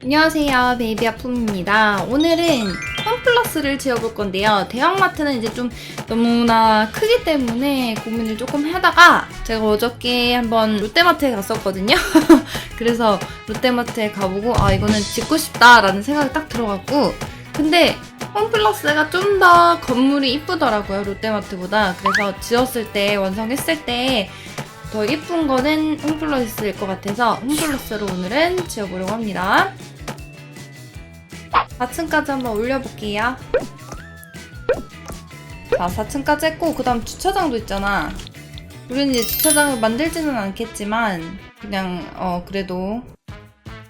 안녕하세요 베이비 아품입니다. 오늘은 홈플러스를 지어볼 건데요. 대형마트는 이제 좀 너무나 크기 때문에 고민을 조금 하다가 제가 어저께 한번 롯데마트에 갔었거든요. 그래서 롯데마트에 가보고 아 이거는 짓고 싶다라는 생각이 딱 들어갔고. 근데 홈플러스가 좀 더 건물이 이쁘더라고요 롯데마트보다. 그래서 지었을 때 완성했을 때 더 이쁜 거는 홈플러스일 것 같아서 홈플러스로 오늘은 지어보려고 합니다. 4층까지 한번 올려볼게요. 자, 4층까지 했고, 그 다음 주차장도 있잖아. 우리는 이제 주차장을 만들지는 않겠지만, 그냥, 어, 그래도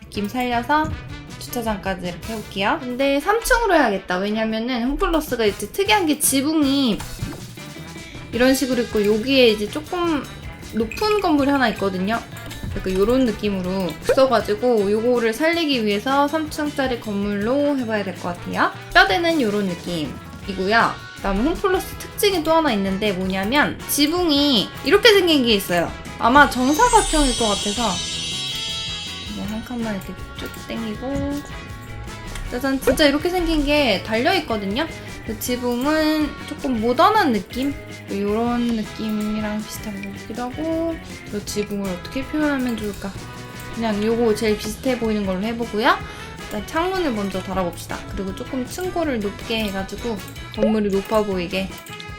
느낌 살려서 주차장까지 이렇게 해볼게요. 근데 3층으로 해야겠다. 왜냐면은 홈플러스가 이제 특이한 게 지붕이 이런 식으로 있고, 여기에 이제 조금 높은 건물이 하나 있거든요. 약간 이런 느낌으로 써가지고 요거를 살리기 위해서 3층짜리 건물로 해봐야 될 것 같아요. 뼈대는 이런 느낌이고요. 그다음에 홈플러스 특징이 또 하나 있는데 뭐냐면 지붕이 이렇게 생긴 게 있어요. 아마 정사각형일 것 같아서 이거 한 칸만 이렇게 쭉 당기고 짜잔 진짜 이렇게 생긴 게 달려 있거든요. 그 지붕은 조금 모던한 느낌? 이런 느낌이랑 비슷한 것 같기도 하고 이 지붕을 어떻게 표현하면 좋을까? 그냥 요거 제일 비슷해 보이는 걸로 해보고요. 일단 창문을 먼저 달아봅시다. 그리고 조금 층고를 높게 해가지고 건물이 높아 보이게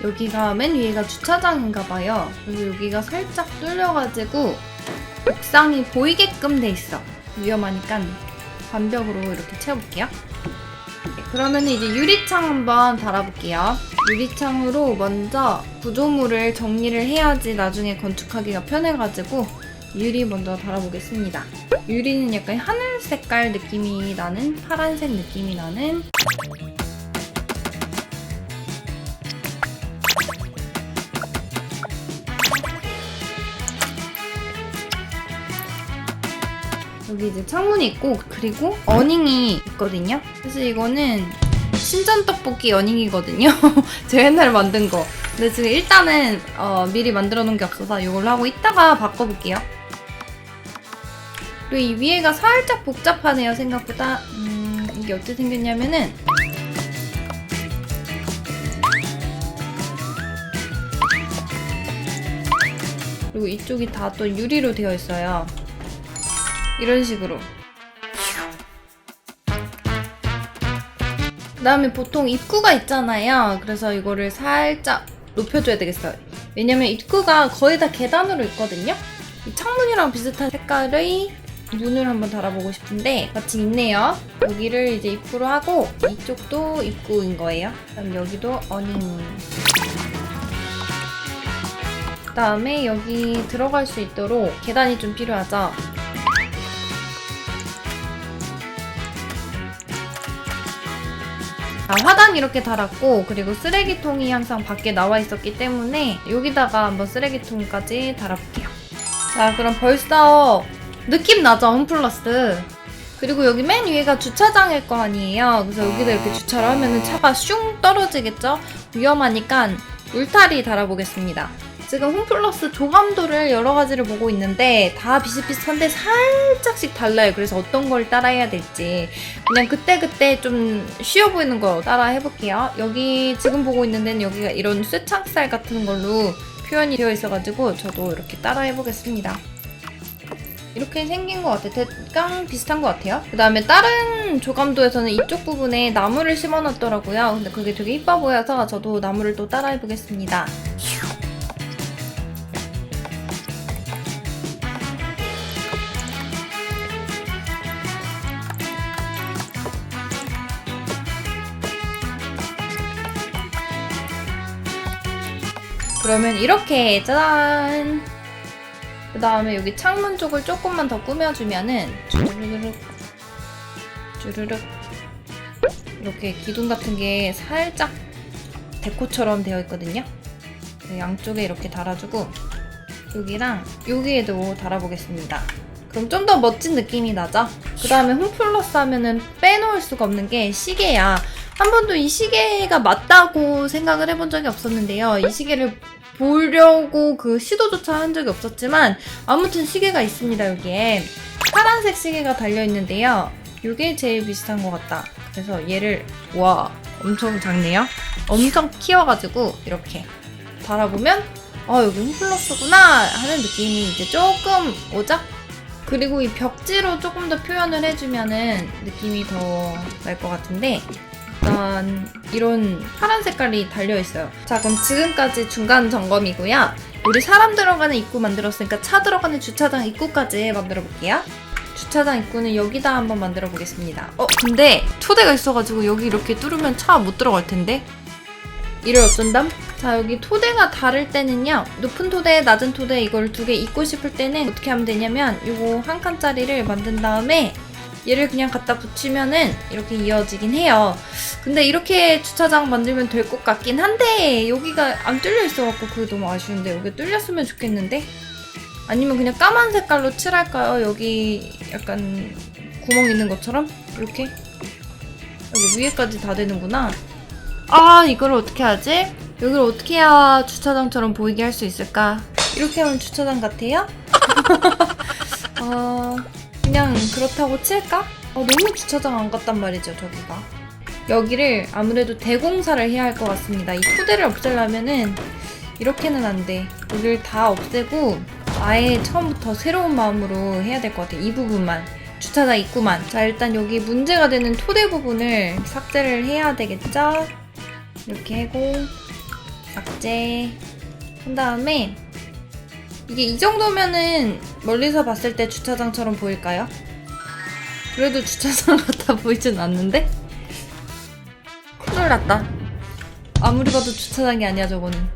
여기가 맨 위에가 주차장인가 봐요. 그래서 여기가 살짝 뚫려가지고 옥상이 보이게끔 돼 있어. 위험하니까 반벽으로 이렇게 채워볼게요. 네, 그러면 이제 유리창 한번 달아볼게요. 유리창으로 먼저 구조물을 정리를 해야지 나중에 건축하기가 편해가지고 유리 먼저 달아보겠습니다. 유리는 약간 하늘 색깔 느낌이 나는 파란색 느낌이 나는 여기 이제 창문이 있고 그리고 어닝이 있거든요. 그래서 이거는 신전 떡볶이 어닝이거든요. 제가 옛날에 만든 거. 근데 지금 일단은 어, 미리 만들어 놓은 게 없어서 이걸로 하고 이따가 바꿔볼게요. 그리고 이 위에가 살짝 복잡하네요 생각보다. 음, 이게 어떻게 생겼냐면은 그리고 이쪽이 다 또 유리로 되어 있어요. 이런 식으로. 그 다음에 보통 입구가 있잖아요. 그래서 이거를 살짝 높여줘야 되겠어요. 왜냐면 입구가 거의 다 계단으로 있거든요. 이 창문이랑 비슷한 색깔의 문을 한번 달아보고 싶은데 마침 있네요. 여기를 이제 입구로 하고 이쪽도 입구인 거예요. 그럼 여기도 어닝. 그 다음에 여기 들어갈 수 있도록 계단이 좀 필요하죠. 아, 화단 이렇게 달았고 그리고 쓰레기통이 항상 밖에 나와 있었기 때문에 여기다가 한번 쓰레기통까지 달아볼게요. 자 그럼 벌써 느낌 나죠 홈플러스. 그리고 여기 맨 위에가 주차장일 거 아니에요. 그래서 여기다 이렇게 주차를 하면 차가 슝 떨어지겠죠? 위험하니까 울타리 달아보겠습니다. 지금 홈플러스 조감도를 여러 가지를 보고 있는데 다 비슷비슷한데 살짝씩 달라요. 그래서 어떤 걸 따라해야 될지 그냥 그때그때 좀 쉬워 보이는 거 따라 해볼게요. 여기 지금 보고 있는 데는 여기가 이런 쇠창살 같은 걸로 표현이 되어 있어가지고 저도 이렇게 따라 해보겠습니다. 이렇게 생긴 것 같아요. 대강 비슷한 것 같아요. 그 다음에 다른 조감도에서는 이쪽 부분에 나무를 심어놨더라고요. 근데 그게 되게 이뻐 보여서 저도 나무를 또 따라 해보겠습니다. 그러면 이렇게 짜잔 그 다음에 여기 창문 쪽을 조금만 더 꾸며주면은 주르륵 주르륵 이렇게 기둥 같은 게 살짝 데코처럼 되어 있거든요 그 양쪽에 이렇게 달아주고 여기랑 여기에도 달아보겠습니다 그럼 좀 더 멋진 느낌이 나죠? 그 다음에 홈플러스 하면은 빼놓을 수가 없는 게 시계야 한 번도 이 시계가 맞다고 생각을 해본 적이 없었는데요. 이 시계를 보려고 그 시도조차 한 적이 없었지만 아무튼 시계가 있습니다 여기에 파란색 시계가 달려 있는데요. 이게 제일 비슷한 것 같다. 그래서 얘를 와 엄청 작네요. 엄청 키워가지고 이렇게 달아보면 어 여기 홈플러스구나 하는 느낌이 이제 조금 오죠? 그리고 이 벽지로 조금 더 표현을 해주면은 느낌이 더 날 것 같은데 일단 이런 파란 색깔이 달려있어요. 자 그럼 지금까지 중간 점검이고요. 우리 사람 들어가는 입구 만들었으니까 차 들어가는 주차장 입구까지 만들어 볼게요. 주차장 입구는 여기다 한번 만들어 보겠습니다. 어 근데 토대가 있어가지고 여기 이렇게 뚫으면 차 못 들어갈 텐데 이를 어쩐담? 자 여기 토대가 다를 때는요 높은 토대 낮은 토대 이걸 두 개 입고 싶을 때는 어떻게 하면 되냐면 요거 한 칸짜리를 만든 다음에 얘를 그냥 갖다 붙이면은 이렇게 이어지긴 해요 근데 이렇게 주차장 만들면 될 것 같긴 한데 여기가 안 뚫려 있어갖고 그게 너무 아쉬운데 여기 뚫렸으면 좋겠는데 아니면 그냥 까만 색깔로 칠할까요? 여기 약간 구멍 있는 것처럼 이렇게 여기 위에까지 다 되는구나 아 이걸 어떻게 하지? 여기를 어떻게 해야 주차장처럼 보이게 할 수 있을까? 이렇게 하면 주차장 같아요? 어, 그냥 그렇다고 칠까? 어, 너무 주차장 안 같단 말이죠 저기가. 여기를 아무래도 대공사를 해야 할 것 같습니다. 이 토대를 없애려면은 이렇게는 안돼. 여기를 다 없애고 아예 처음부터 새로운 마음으로 해야 될 것 같아요 이 부분만. 주차장 입구만. 자 일단 여기 문제가 되는 토대 부분을 삭제를 해야 되겠죠? 이렇게 하고 삭제. 한 다음에 이게 이 정도면은 멀리서 봤을 때 주차장처럼 보일까요? 그래도 주차장 같아 보이진 않는데? 큰일 났다. 아무리 봐도 주차장이 아니야 저거는.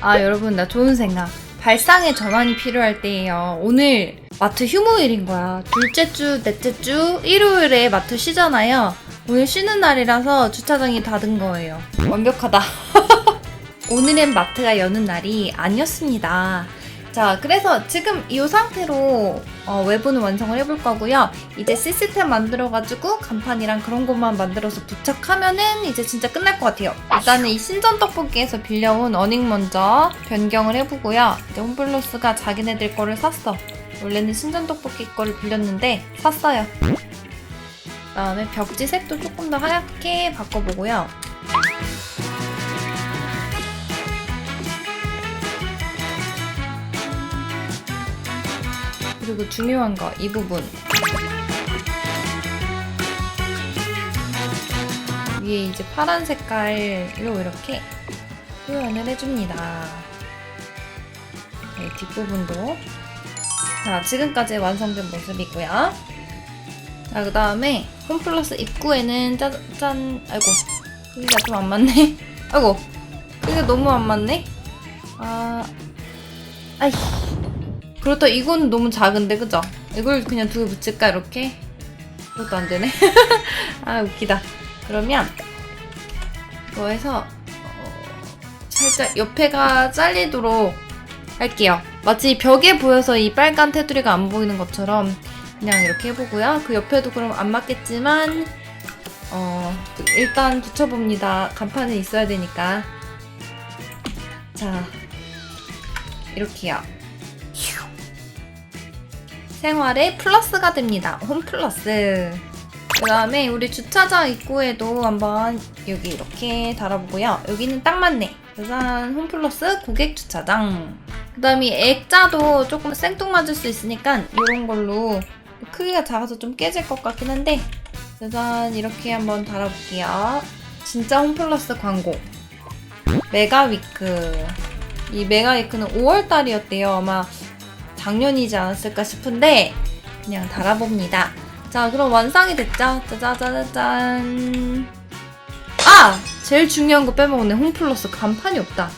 아 여러분 나 좋은 생각. 발상의 전환이 필요할 때예요. 오늘 마트 휴무일인 거야. 둘째 주 넷째 주 일요일에 마트 쉬잖아요. 오늘 쉬는 날이라서 주차장이 닫은 거예요. 완벽하다. 오늘은 마트가 여는 날이 아니었습니다. 자, 그래서 지금 이 상태로 어, 외부는 완성을 해볼 거고요. 이제 시스템 만들어가지고 간판이랑 그런 것만 만들어서 부착하면은 이제 진짜 끝날 것 같아요. 일단은 이 신전 떡볶이에서 빌려온 어닝 먼저 변경을 해보고요. 이제 홈플러스가 자기네들 거를 샀어. 원래는 신전 떡볶이 거를 빌렸는데 샀어요. 그다음에 벽지 색도 조금 더 하얗게 바꿔보고요. 그리고 중요한 거 이 부분 위에 이제 파란 색깔로 이렇게 표현을 해줍니다. 네, 뒷부분도 자 지금까지 완성된 모습이고요. 자 그 다음에 홈플러스 입구에는 짜잔 아이고 여기가 좀 안 맞네. 아이고 여기가 너무 안 맞네. 아 아이 그렇다 이건 너무 작은데 그죠? 이걸 그냥 두 개 붙일까 이렇게? 그것도 안 되네. 아 웃기다. 그러면 이거에서 어, 살짝 옆에가 잘리도록 할게요. 마치 벽에 보여서 이 빨간 테두리가 안 보이는 것처럼 그냥 이렇게 해보고요. 그 옆에도 그럼 안 맞겠지만 어 일단 붙여봅니다. 간판은 있어야 되니까. 자 이렇게요. 생활에 플러스가 됩니다. 홈 플러스. 그 다음에 우리 주차장 입구에도 한번 여기 이렇게 달아보고요. 여기는 딱 맞네. 짜잔, 홈 플러스 고객 주차장. 그 다음에 이 액자도 조금 생뚱맞을 수 있으니까 이런 걸로 크기가 작아서 좀 깨질 것 같긴 한데 짜잔, 이렇게 한번 달아볼게요. 진짜 홈 플러스 광고. 메가위크. 이 메가위크는 5월달이었대요. 아마 작년이지 않았을까 싶은데 그냥 달아봅니다. 자, 그럼 완성이 됐죠? 짜자자잔. 아! 제일 중요한 거 빼먹었네. 홈플러스 간판이 없다.